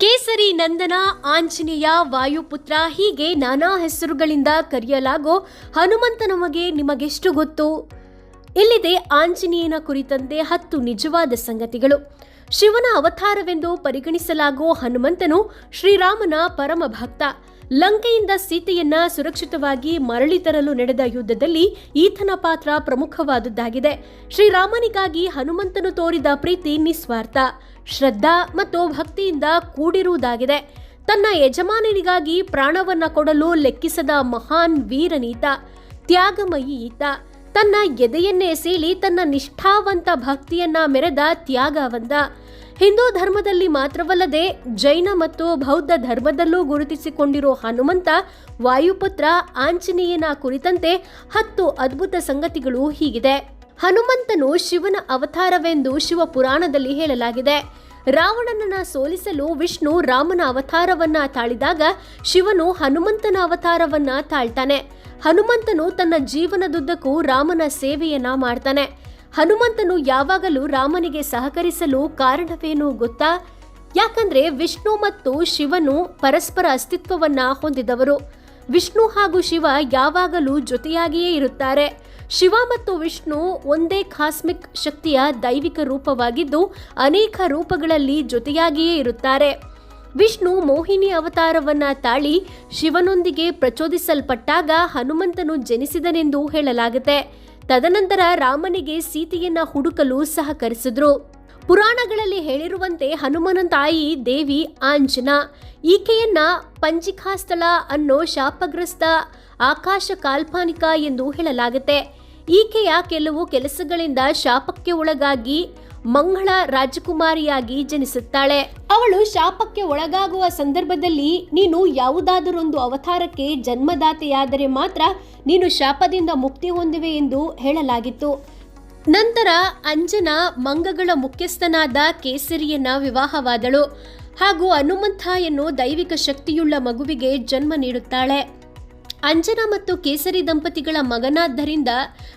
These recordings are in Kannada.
ಕೇಸರಿ ನಂದನ, ಆಂಜನೇಯ, ವಾಯುಪುತ್ರ ಹೀಗೆ ನಾನಾ ಹೆಸರುಗಳಿಂದ ಕರೆಯಲಾಗೋ ಹನುಮಂತ ನಮಗೆ ನಿಮಗೆಷ್ಟು ಗೊತ್ತು? ಇಲ್ಲಿದೆ ಆಂಜನೇಯನ ಕುರಿತಂತೆ ಹತ್ತು ನಿಜವಾದ ಸಂಗತಿಗಳು. ಶಿವನ ಅವತಾರವೆಂದು ಪರಿಗಣಿಸಲಾಗೋ ಹನುಮಂತನು ಶ್ರೀರಾಮನ ಪರಮ ಭಕ್ತ. ಲಂಕೆಯಿಂದ ಸೀತೆಯನ್ನ ಸುರಕ್ಷಿತವಾಗಿ ಮರಳಿ ತರಲು ನಡೆದ ಯುದ್ಧದಲ್ಲಿ ಈತನ ಪಾತ್ರ ಪ್ರಮುಖವಾದದ್ದಾಗಿದೆ. ಶ್ರೀರಾಮನಿಗಾಗಿ ಹನುಮಂತನು ತೋರಿದ ಪ್ರೀತಿ ನಿಸ್ವಾರ್ಥ. ಶ್ರದ್ಧಾ ಮತ್ತು ಭಕ್ತಿಯಿಂದ ಕೂಡಿರುವುದಾಗಿದೆ. ತನ್ನ ಯಜಮಾನನಿಗಾಗಿ ಪ್ರಾಣವನ್ನ ಕೊಡಲು ಲೆಕ್ಕಿಸದ ಮಹಾನ್ ವೀರನೀತ, ತ್ಯಾಗಮಯಿ ಈತ, ತನ್ನ ಎದೆಯನ್ನೇ ಸೀಳಿ ತನ್ನ ನಿಷ್ಠಾವಂತ ಭಕ್ತಿಯನ್ನ ಮೆರೆದ ತ್ಯಾಗವಂತ. ಹಿಂದೂ ಧರ್ಮದಲ್ಲಿ ಮಾತ್ರವಲ್ಲದೆ ಜೈನ ಮತ್ತು ಬೌದ್ಧ ಧರ್ಮದಲ್ಲೂ ಗುರುತಿಸಿಕೊಂಡಿರೋ ಹನುಮಂತ, ವಾಯುಪುತ್ರ, ಆಂಜನೇಯನ ಕುರಿತಂತೆ ಹತ್ತು ಅದ್ಭುತ ಸಂಗತಿಗಳು ಹೀಗಿದೆ. ಹನುಮಂತನು ಶಿವನ ಅವತಾರವೆಂದು ಶಿವ ಪುರಾಣದಲ್ಲಿ ಹೇಳಲಾಗಿದೆ. ರಾವಣನನ್ನ ಸೋಲಿಸಲು ವಿಷ್ಣು ರಾಮನ ಅವತಾರವನ್ನ ತಾಳಿದಾಗ ಶಿವನು ಹನುಮಂತನ ಅವತಾರವನ್ನ ತಾಳ್ತಾನೆ. ಹನುಮಂತನು ತನ್ನ ಜೀವನದುದ್ದಕ್ಕೂ ರಾಮನ ಸೇವೆಯನ್ನ ಮಾಡ್ತಾನೆ. ಹನುಮಂತನು ಯಾವಾಗಲೂ ರಾಮನಿಗೆ ಸಹಕರಿಸಲು ಕಾರಣವೇನು ಗೊತ್ತಾ? ಯಾಕಂದ್ರೆ ವಿಷ್ಣು ಮತ್ತು ಶಿವನು ಪರಸ್ಪರ ಅಸ್ತಿತ್ವವನ್ನ ಹೊಂದಿದವರು. ವಿಷ್ಣು ಹಾಗೂ ಶಿವ ಯಾವಾಗಲೂ ಜೊತೆಯಾಗಿಯೇ ಇರುತ್ತಾರೆ. ಶಿವ ಮತ್ತು ವಿಷ್ಣು ಒಂದೇ ಕಾಸ್ಮಿಕ್ ಶಕ್ತಿಯ ದೈವಿಕ ರೂಪವಾಗಿದ್ದು ಅನೇಕ ರೂಪಗಳಲ್ಲಿ ಜೊತೆಯಾಗಿಯೇ ಇರುತ್ತಾರೆ. ವಿಷ್ಣು ಮೋಹಿನಿ ಅವತಾರವನ್ನ ತಾಳಿ ಶಿವನೊಂದಿಗೆ ಪ್ರಚೋದಿಸಲ್ಪಟ್ಟಾಗ ಹನುಮಂತನು ಜನಿಸಿದನೆಂದು ಹೇಳಲಾಗುತ್ತೆ. ತದನಂತರ ರಾಮನಿಗೆ ಸೀತೆಯನ್ನ ಹುಡುಕಲು ಸಹಕರಿಸಿದ್ರು. ಪುರಾಣಗಳಲ್ಲಿ ಹೇಳಿರುವಂತೆ ಹನುಮನ ತಾಯಿ ದೇವಿ ಆಂಜನಾ. ಈಕೆಯನ್ನ ಪಂಚಿಕಾಸ್ಥಳ ಅನ್ನೋ ಶಾಪಗ್ರಸ್ತ ಆಕಾಶ ಕಾಲ್ಪನಿಕ ಎಂದು ಹೇಳಲಾಗುತ್ತೆ. ಈಕೆಯ ಕೆಲವು ಕೆಲಸಗಳಿಂದ ಶಾಪಕ್ಕೆ ಒಳಗಾಗಿ ಮಂಗಳ ರಾಜಕುಮಾರಿಯಾಗಿ ಜನಿಸುತ್ತಾಳೆ. ಅವಳು ಶಾಪಕ್ಕೆ ಒಳಗಾಗುವ ಸಂದರ್ಭದಲ್ಲಿ ನೀನು ಯಾವುದಾದರೊಂದು ಅವತಾರಕ್ಕೆ ಜನ್ಮದಾತೆಯಾದರೆ ಮಾತ್ರ ನೀನು ಶಾಪದಿಂದ ಮುಕ್ತಿ ಹೊಂದಿವೆ ಎಂದು ಹೇಳಲಾಗಿತ್ತು. ನಂತರ ಅಂಜನಾ ಮಂಗಗಳ ಮುಖ್ಯಸ್ಥನಾದ ಕೇಸರಿಯನ್ನ ವಿವಾಹವಾದಳು ಹಾಗೂ ಹನುಮಂತ ದೈವಿಕ ಶಕ್ತಿಯುಳ್ಳ ಮಗುವಿಗೆ ಜನ್ಮ ನೀಡುತ್ತಾಳೆ. ಅಂಜನಾ ಮತ್ತು ಕೇಸರಿ ದಂಪತಿಗಳ ಮಗನಾದ್ದರಿಂದ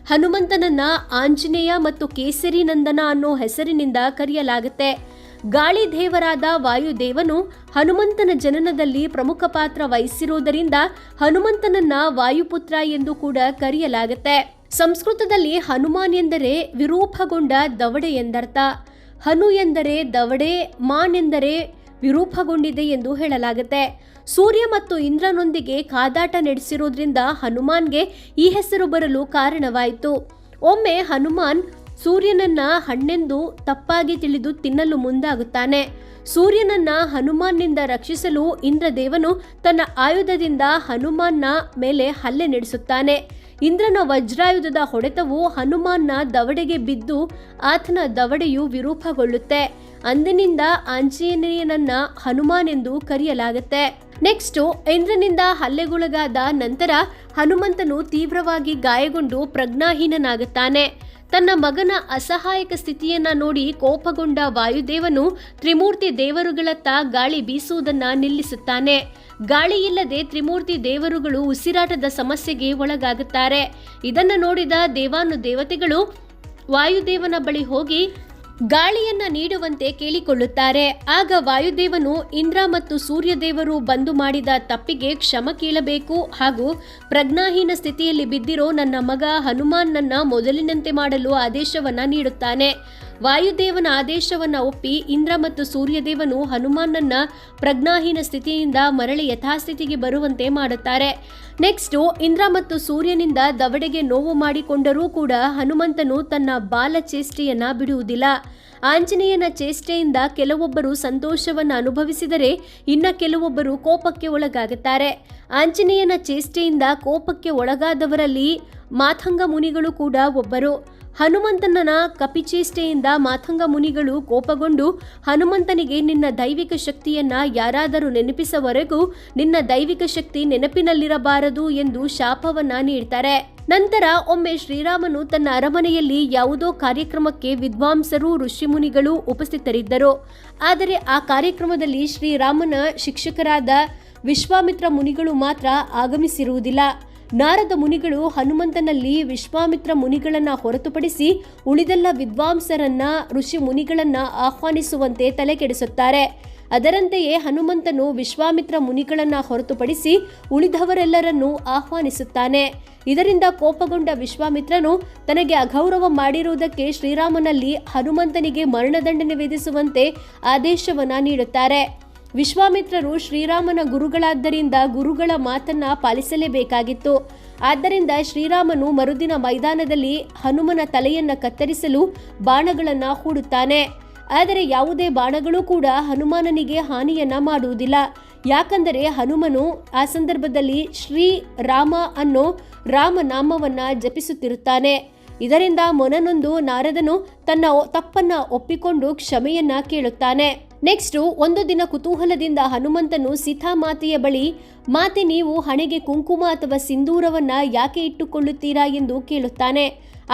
ಹನುಮಂತನನ್ನ ಆಂಜನೇಯ ಮತ್ತು ಕೇಸರಿ ನಂದನ ಅನ್ನೋ ಹೆಸರಿನಿಂದ ಕರೆಯಲಾಗುತ್ತೆ. ಗಾಳಿ ದೇವರಾದ ವಾಯುದೇವನು ಹನುಮಂತನ ಜನನದಲ್ಲಿ ಪ್ರಮುಖ ಪಾತ್ರ ವಹಿಸಿರುವುದರಿಂದ ಹನುಮಂತನನ್ನ ವಾಯುಪುತ್ರ ಎಂದು ಕೂಡ ಕರೆಯಲಾಗುತ್ತೆ. ಸಂಸ್ಕೃತದಲ್ಲಿ ಹನುಮಾನ್ ಎಂದರೆ ವಿರೂಪಗೊಂಡ ದವಡೆ ಎಂದರ್ಥ. ಹನು ಎಂದರೆ ದವಡೆ, ಮಾನ್ ಎಂದರೆ ವಿರೂಪಗೊಂಡಿದೆ ಎಂದು ಹೇಳಲಾಗುತ್ತೆ. ಸೂರ್ಯ ಮತ್ತು ಇಂದ್ರನೊಂದಿಗೆ ಕಾದಾಟ ನಡೆಸಿರೋದ್ರಿಂದ ಹನುಮಾನ್ಗೆ ಈ ಹೆಸರು ಬರಲು ಕಾರಣವಾಯಿತು. ಒಮ್ಮೆ ಹನುಮಾನ್ ಸೂರ್ಯನನ್ನ ಹಣ್ಣೆಂದು ತಪ್ಪಾಗಿ ತಿಳಿದು ತಿನ್ನಲು ಮುಂದಾಗುತ್ತಾನೆ. ಸೂರ್ಯನನ್ನ ಹನುಮಾನ್ನಿಂದ ರಕ್ಷಿಸಲು ಇಂದ್ರದೇವನು ತನ್ನ ಆಯುಧದಿಂದ ಹನುಮಾನ್ನ ಮೇಲೆ ಹಲ್ಲೆ ನಡೆಸುತ್ತಾನೆ. ಇಂದ್ರನ ವಜ್ರಾಯುಧದ ಹೊಡೆತವು ಹನುಮಾನ್ನ ದವಡೆಗೆ ಬಿದ್ದು ಆತನ ದವಡೆಯು ವಿರೂಪಗೊಳ್ಳುತ್ತೆ. ಅಂದಿನಿಂದ ಆಂಜನೇಯನನ್ನ ಹನುಮಾನ್ ಎಂದು ಕರೆಯಲಾಗುತ್ತೆ. ನೆಕ್ಸ್ಟು ಇಂದ್ರನಿಂದ ಹಲ್ಲೆಗೊಳಗಾದ ನಂತರ ಹನುಮಂತನು ತೀವ್ರವಾಗಿ ಗಾಯಗೊಂಡು ಪ್ರಜ್ಞಾಹೀನನಾಗುತ್ತಾನೆ. ತನ್ನ ಮಗನ ಅಸಹಾಯಕ ಸ್ಥಿತಿಯನ್ನ ನೋಡಿ ಕೋಪಗೊಂಡ ವಾಯುದೇವನು ತ್ರಿಮೂರ್ತಿ ದೇವರುಗಳತ್ತ ಗಾಳಿ ಬೀಸುವುದನ್ನ ನಿಲ್ಲಿಸುತ್ತಾನೆ. ಗಾಳಿ ಇಲ್ಲದೆ ತ್ರಿಮೂರ್ತಿ ದೇವರುಗಳು ಉಸಿರಾಟದ ಸಮಸ್ಯೆಗೆ ಒಳಗಾಗುತ್ತಾರೆ. ಇದನ್ನು ನೋಡಿದ ದೇವಾನು ದೇವತೆಗಳು ವಾಯುದೇವನ ಬಳಿ ಹೋಗಿ ಗಾಳಿಯನ್ನ ನೀಡುವಂತೆ ಕೇಳಿಕೊಳ್ಳುತ್ತಾರೆ. ಆಗ ವಾಯುದೇವನು ಇಂದ್ರ ಮತ್ತು ಸೂರ್ಯದೇವರು ಬಂದು ಮಾಡಿದ ತಪ್ಪಿಗೆ ಕ್ಷಮ ಕೇಳಬೇಕು ಹಾಗೂ ಪ್ರಜ್ಞಾಹೀನ ಸ್ಥಿತಿಯಲ್ಲಿ ಬಿದ್ದಿರೋ ನನ್ನ ಮಗ ಹನುಮಾನ್ನನ್ನ ಮೊದಲಿನಂತೆ ಮಾಡಲು ಆದೇಶವನ್ನ ನೀಡುತ್ತಾನೆ. ವಾಯುದೇವನ ಆದೇಶವನ್ನ ಒಪ್ಪಿ ಇಂದ್ರ ಮತ್ತು ಸೂರ್ಯದೇವನು ಹನುಮಾನನ್ನ ಪ್ರಜ್ಞಾಹೀನ ಸ್ಥಿತಿಯಿಂದ ಮರಳಿ ಯಥಾಸ್ಥಿತಿಗೆ ಬರುವಂತೆ ಮಾಡುತ್ತಾರೆ. ನೆಕ್ಸ್ಟ್ ಇಂದ್ರ ಮತ್ತು ಸೂರ್ಯನಿಂದ ದವಡೆಗೆ ನೋವು ಮಾಡಿಕೊಂಡರೂ ಕೂಡ ಹನುಮಂತನು ತನ್ನ ಬಾಲ ಚೇಷ್ಟೆಯನ್ನ ಬಿಡುವುದಿಲ್ಲ. ಆಂಜನೇಯನ ಚೇಷ್ಟೆಯಿಂದ ಕೆಲವೊಬ್ಬರು ಸಂತೋಷವನ್ನು ಅನುಭವಿಸಿದರೆ ಇನ್ನ ಕೆಲವೊಬ್ಬರು ಕೋಪಕ್ಕೆ ಒಳಗಾಗುತ್ತಾರೆ. ಆಂಜನೇಯನ ಚೇಷ್ಟೆಯಿಂದ ಕೋಪಕ್ಕೆ ಒಳಗಾದವರಲ್ಲಿ ಮಾಥಂಗ ಮುನಿಗಳು ಕೂಡ ಒಬ್ಬರು. ಹನುಮಂತನ ಕಪಿಚೇಷ್ಟೆಯಿಂದ ಮಾಥಂಗ ಮುನಿಗಳು ಕೋಪಗೊಂಡು ಹನುಮಂತನಿಗೆ ನಿನ್ನ ದೈವಿಕ ಶಕ್ತಿಯನ್ನ ಯಾರಾದರೂ ನೆನಪಿಸವರೆಗೂ ನಿನ್ನ ದೈವಿಕ ಶಕ್ತಿ ನೆನಪಿನಲ್ಲಿರಬಾರದು ಎಂದು ಶಾಪವನ್ನ ನೀಡ್ತಾರೆ. ನಂತರ ಒಮ್ಮೆ ಶ್ರೀರಾಮನು ತನ್ನ ಅರಮನೆಯಲ್ಲಿ ಯಾವುದೋ ಕಾರ್ಯಕ್ರಮಕ್ಕೆ ವಿದ್ವಾಂಸರು, ಋಷಿಮುನಿಗಳು ಉಪಸ್ಥಿತರಿದ್ದರು. ಆದರೆ ಆ ಕಾರ್ಯಕ್ರಮದಲ್ಲಿ ಶ್ರೀರಾಮನ ಶಿಕ್ಷಕರಾದ ವಿಶ್ವಾಮಿತ್ರ ಮುನಿಗಳು ಮಾತ್ರ ಆಗಮಿಸಿರುವುದಿಲ್ಲ. ನಾರದ ಮುನಿಗಳು ಹನುಮಂತನಲ್ಲಿ ವಿಶ್ವಾಮಿತ್ರ ಮುನಿಗಳನ್ನ ಹೊರತುಪಡಿಸಿ ಉಳಿದೆಲ್ಲ ವಿದ್ವಾಂಸರನ್ನ, ಋಷಿ ಮುನಿಗಳನ್ನ ಆಹ್ವಾನಿಸುವಂತೆ ತಲೆಕೆಡಿಸುತ್ತಾರೆ. ಅದರಂತೆಯೇ ಹನುಮಂತನು ವಿಶ್ವಾಮಿತ್ರ ಮುನಿಗಳನ್ನ ಹೊರತುಪಡಿಸಿ ಉಳಿದವರೆಲ್ಲರನ್ನೂ ಆಹ್ವಾನಿಸುತ್ತಾನೆ. ಇದರಿಂದ ಕೋಪಗೊಂಡ ವಿಶ್ವಾಮಿತ್ರನು ತನಗೆ ಅಗೌರವ ಮಾಡಿರುವುದಕ್ಕೆ ಶ್ರೀರಾಮನಲ್ಲಿ ಹನುಮಂತನಿಗೆ ಮರಣದಂಡನೆ ವಿಧಿಸುವಂತೆ ಆದೇಶವನ್ನು ನೀಡುತ್ತಾರೆ. ವಿಶ್ವಾಮಿತ್ರರು ಶ್ರೀರಾಮನ ಗುರುಗಳಾದ್ದರಿಂದ ಗುರುಗಳ ಮಾತನ್ನ ಪಾಲಿಸಲೇಬೇಕಾಗಿತ್ತು. ಆದ್ದರಿಂದ ಶ್ರೀರಾಮನು ಮರುದಿನ ಮೈದಾನದಲ್ಲಿ ಹನುಮನ ತಲೆಯನ್ನ ಕತ್ತರಿಸಲು ಬಾಣಗಳನ್ನ ಹೂಡುತ್ತಾನೆ. ಆದರೆ ಯಾವುದೇ ಬಾಣಗಳು ಕೂಡ ಹನುಮಾನನಿಗೆ ಹಾನಿಯನ್ನ ಮಾಡುವುದಿಲ್ಲ. ಯಾಕಂದರೆ ಹನುಮನು ಆ ಸಂದರ್ಭದಲ್ಲಿ ಶ್ರೀ ರಾಮ ಅನ್ನೋ ರಾಮನಾಮವನ್ನ ಜಪಿಸುತ್ತಿರುತ್ತಾನೆ. ಇದರಿಂದ ಮೊನನೊಂದು ನಾರದನು ತನ್ನ ತಪ್ಪನ್ನ ಒಪ್ಪಿಕೊಂಡು ಕ್ಷಮೆಯನ್ನ ಕೇಳುತ್ತಾನೆ. ನೆಕ್ಸ್ಟ್ ಒಂದು ದಿನ ಕುತೂಹಲದಿಂದ ಹನುಮಂತನು ಸೀತಾಮಾತೆಯ ಬಳಿ, ಮಾತೆ, ನೀವು ಹಣೆಗೆ ಕುಂಕುಮ ಅಥವಾ ಸಿಂಧೂರವನ್ನು ಯಾಕೆ ಇಟ್ಟುಕೊಳ್ಳುತ್ತೀರಾ ಎಂದು ಕೇಳುತ್ತಾನೆ.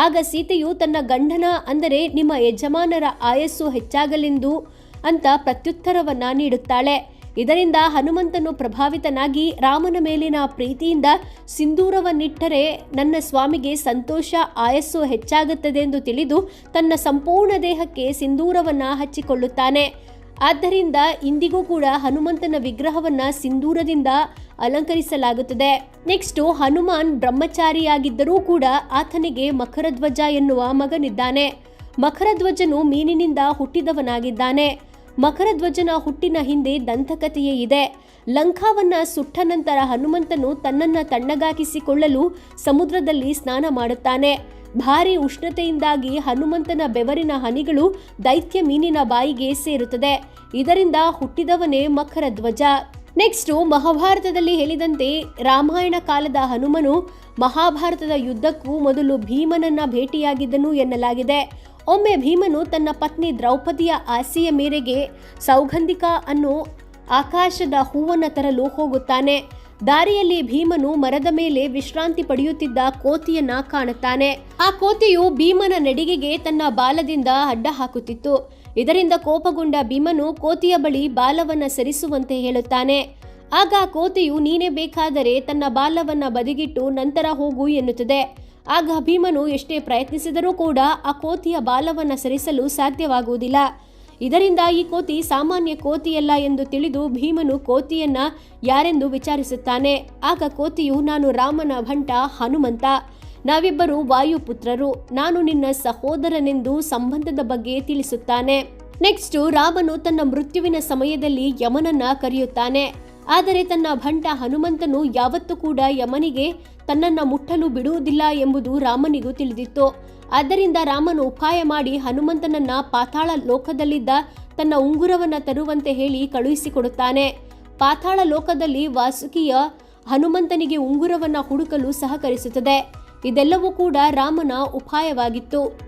ಆಗ ಸೀತೆಯು ತನ್ನ ಗಂಡನ ಅಂದರೆ ನಿಮ್ಮ ಯಜಮಾನರ ಆಯಸ್ಸು ಹೆಚ್ಚಾಗಲೆಂದು ಅಂತ ಪ್ರತ್ಯುತ್ತರವನ್ನು ನೀಡುತ್ತಾಳೆ. ಇದರಿಂದ ಹನುಮಂತನು ಪ್ರಭಾವಿತನಾಗಿ ರಾಮನ ಮೇಲಿನ ಪ್ರೀತಿಯಿಂದ ಸಿಂಧೂರವನ್ನಿಟ್ಟರೆ ನನ್ನ ಸ್ವಾಮಿಗೆ ಸಂತೋಷ, ಆಯಸ್ಸು ಹೆಚ್ಚಾಗುತ್ತದೆ ಎಂದು ತಿಳಿದು ತನ್ನ ಸಂಪೂರ್ಣ ದೇಹಕ್ಕೆ ಸಿಂಧೂರವನ್ನು ಹಚ್ಚಿಕೊಳ್ಳುತ್ತಾನೆ. ಆದ್ದರಿಂದ ಇಂದಿಗೂ ಕೂಡ ಹನುಮಂತನ ವಿಗ್ರಹವನ್ನ ಸಿಂಧೂರದಿಂದ ಅಲಂಕರಿಸಲಾಗುತ್ತದೆ. ನೆಕ್ಸ್ಟ್ ಹನುಮಾನ್ ಬ್ರಹ್ಮಚಾರಿಯಾಗಿದ್ದರೂ ಕೂಡ ಆತನಿಗೆ ಮಕರಧ್ವಜ ಎನ್ನುವ ಮಗನಿದ್ದಾನೆ. ಮಕರಧ್ವಜನು ಮೀನಿನಿಂದ ಹುಟ್ಟಿದವನಾಗಿದ್ದಾನೆ. ಮಕರಧ್ವಜನ ಹುಟ್ಟಿನ ಹಿಂದೆ ದಂತಕಥೆಯೇ ಇದೆ. ಲಂಕಾವನ್ನ ಸುಟ್ಟ ನಂತರ ಹನುಮಂತನು ತನ್ನನ್ನ ತಣ್ಣಗಾಕಿಸಿಕೊಳ್ಳಲು ಸಮುದ್ರದಲ್ಲಿ ಸ್ನಾನ ಮಾಡುತ್ತಾನೆ. ಭಾರಿ ಉಷ್ಣತೆಯಿಂದಾಗಿ ಹನುಮಂತನ ಬೆವರಿನ ಹನಿಗಳು ದೈತ್ಯ ಮೀನಿನ ಬಾಯಿಗೆ ಸೇರುತ್ತದೆ. ಇದರಿಂದ ಹುಟ್ಟಿದವನೇ ಮಕರ ಧ್ವಜ. ನೆಕ್ಸ್ಟ್, ಮಹಾಭಾರತದಲ್ಲಿ ಹೇಳಿದಂತೆ ರಾಮಾಯಣ ಕಾಲದ ಹನುಮನು ಮಹಾಭಾರತದ ಯುದ್ಧಕ್ಕೂ ಮೊದಲು ಭೀಮನನ್ನ ಭೇಟಿಯಾಗಿದ್ದನು ಎನ್ನಲಾಗಿದೆ. ಒಮ್ಮೆ ಭೀಮನು ತನ್ನ ಪತ್ನಿ ದ್ರೌಪದಿಯ ಆಸೆಯ ಮೇರೆಗೆ ಸೌಗಂಧಿಕ ಅನ್ನೋ ಆಕಾಶದ ಹೂವನ್ನು ತರಲು ಹೋಗುತ್ತಾನೆ. ದಾರಿಯಲ್ಲಿ ಭೀಮನು ಮರದ ಮೇಲೆ ವಿಶ್ರಾಂತಿ ಪಡೆಯುತ್ತಿದ್ದ ಕೋತಿಯನ್ನ ಕಾಣುತ್ತಾನೆ. ಆ ಕೋತಿಯು ಭೀಮನ ನಡಿಗೆಗೆ ತನ್ನ ಬಾಲದಿಂದ ಅಡ್ಡ ಹಾಕುತ್ತಿತ್ತು. ಇದರಿಂದ ಕೋಪಗೊಂಡ ಭೀಮನು ಕೋತಿಯ ಬಳಿ ಬಾಲವನ್ನ ಸರಿಸುವಂತೆ ಹೇಳುತ್ತಾನೆ. ಆಗ ಕೋತಿಯು, ನೀನೇ ಬೇಕಾದರೆ ತನ್ನ ಬಾಲವನ್ನ ಬದಿಗಿಟ್ಟು ನಂತರ ಹೋಗು ಎನ್ನುತ್ತದೆ. ಆಗ ಭೀಮನು ಎಷ್ಟೇ ಪ್ರಯತ್ನಿಸಿದರೂ ಕೂಡ ಆ ಕೋತಿಯ ಬಾಲವನ್ನ ಸರಿಸಲು ಸಾಧ್ಯವಾಗುವುದಿಲ್ಲ. ಇದರಿಂದ ಈ ಕೋತಿ ಸಾಮಾನ್ಯ ಕೋತಿಯಲ್ಲ ಎಂದು ತಿಳಿದು ಭೀಮನು ಕೋತಿಯನ್ನ ಯಾರೆಂದು ವಿಚಾರಿಸುತ್ತಾನೆ? ಆಗ ಕೋತಿಯು, ನಾನು ರಾಮನ ಭಂಟ ಹನುಮಂತ. ನಾವಿಬ್ಬರು ವಾಯುಪುತ್ರರು. ನಾನು ನಿನ್ನ ಸಹೋದರನೆಂದು ಸಂಬಂಧದ ಬಗ್ಗೆ ತಿಳಿಸುತ್ತಾನೆ. ನೆಕ್ಸ್ಟ್ ರಾಮನು ತನ್ನ ಮೃತ್ಯುವಿನ ಸಮಯದಲ್ಲಿ ಯಮನನ್ನ ಕರೆಯುತ್ತಾನೆ. ಆದರೆ ತನ್ನ ಭಂಟ ಹನುಮಂತನು ಯಾವತ್ತೂ ಕೂಡ ಯಮನಿಗೆ ತನ್ನನ್ನ ಮುಟ್ಟಲು ಬಿಡುವುದಿಲ್ಲ ಎಂಬುದು ರಾಮನಿಗೂ ತಿಳಿದಿತ್ತು. ಆದ್ದರಿಂದ ರಾಮನು ಉಪಾಯ ಮಾಡಿ ಹನುಮಂತನನ್ನ ಪಾತಾಳ ಲೋಕದಲ್ಲಿದ್ದ ತನ್ನ ಉಂಗುರವನ್ನ ತರುವಂತೆ ಹೇಳಿ ಕಳುಹಿಸಿಕೊಡುತ್ತಾನೆ. ಪಾತಾಳ ಲೋಕದಲ್ಲಿ ವಾಸುಕಿಯ ಹನುಮಂತನಿಗೆ ಉಂಗುರವನ್ನ ಹುಡುಕಲು ಸಹಕರಿಸುತ್ತದೆ. ಇದೆಲ್ಲವೂ ಕೂಡ ರಾಮನ ಉಪಾಯವಾಗಿತ್ತು.